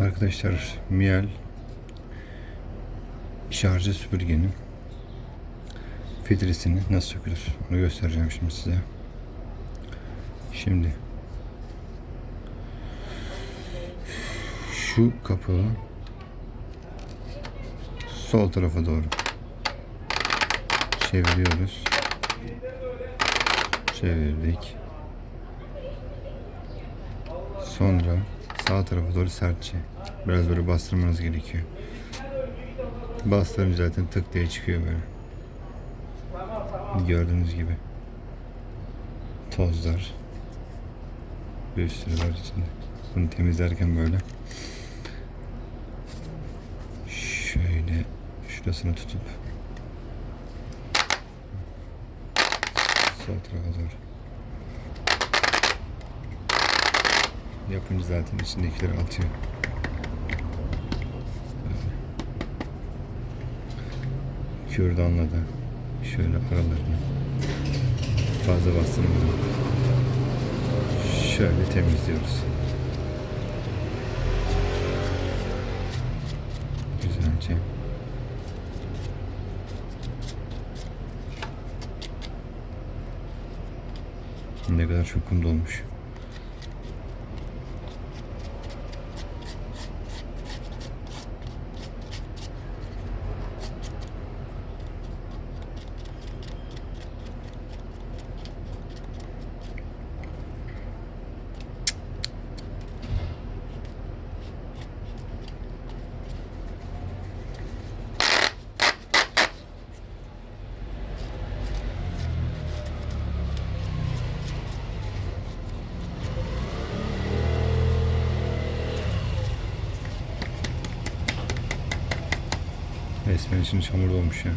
Arkadaşlar Miel şarjı süpürgenin filtresini nasıl sökülür onu göstereceğim şimdi size. Şimdi şu kapağı sol tarafa doğru çeviriyoruz. Çevirdik. Sonra sağ tarafa doğru sertçe biraz böyle bastırmanız gerekiyor. Bastırınca zaten tık diye çıkıyor böyle. Gördüğünüz gibi. Tozlar. Bir sürü var içinde. Bunu temizlerken böyle. Şöyle şurasını tutup sol tarafa doğru. Yapınca zaten içindekileri atıyor. Kürdanla da şöyle aralarını fazla bastırmadan şöyle temizliyoruz. Güzelce. Ne kadar çok kum dolmuş. Resmen için çamur dolmuş ya.